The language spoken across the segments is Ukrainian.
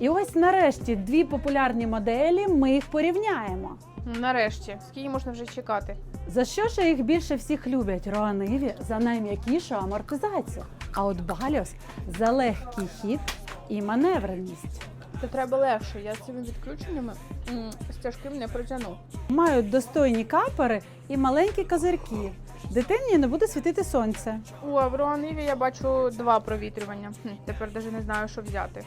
І ось нарешті дві популярні моделі. Ми їх порівняємо. Нарешті, скільки можна вже чекати? За що ж їх більше всіх люблять? Роаниві за найм'якішу амортизацію, а от Баліос за легкий хід і маневреність. Це треба легше. Я з цими відключеннями з тяжким не протягну. Мають достойні капери і маленькі козирки. Дитині не буде світити сонце. О, а в Руаниві я бачу два провітрювання. Хм, тепер навіть не знаю, що взяти.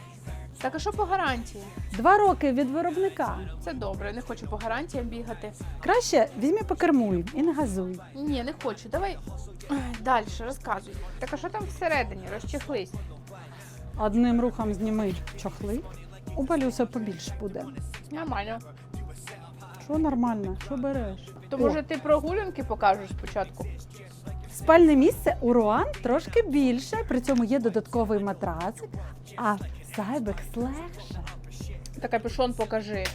Так а що по гарантії? Два роки від виробника. Це добре, не хочу по гарантіям бігати. Краще візьми покермуй і не газуй. Ні, не хочу. Давай далі, розказуй. Так а що там всередині? Розчехлись. Одним рухом зніми чохли. У балюса побільше буде. Нормально. Що нормально, що береш? То може ти прогулянки покажеш спочатку? Спальне місце у Руан трошки більше, при цьому є додатковий матрацик, а Сайбекс легше. Так капюшон покажи.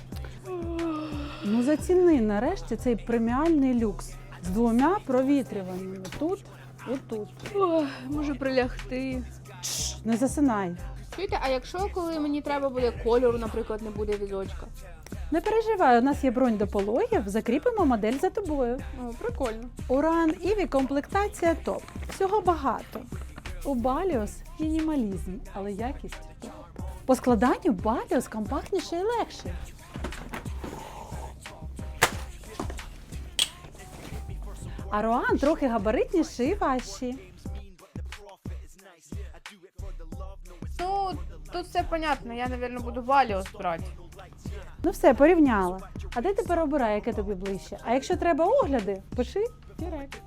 Ну заціни нарешті цей преміальний люкс з двома провітрюваннями тут і тут. Ох, може прилягти. Чш, не засинай. Чуєте, а якщо коли мені треба буде кольору, наприклад, не буде візочка? Не переживай, у нас є бронь до пологів, закріпимо модель за тобою. О, прикольно. Уран Іві комплектація топ. Всього багато. У Баліос мінімалізм, але якість топ. По складанню Баліос компактніший і легший. А Руан трохи габаритніший і важчий. Тут все понятно, я, мабуть, буду Валіос брати. Ну все, порівняла. А де тепер обирай, яке тобі ближче? А якщо треба огляди, пиши директ.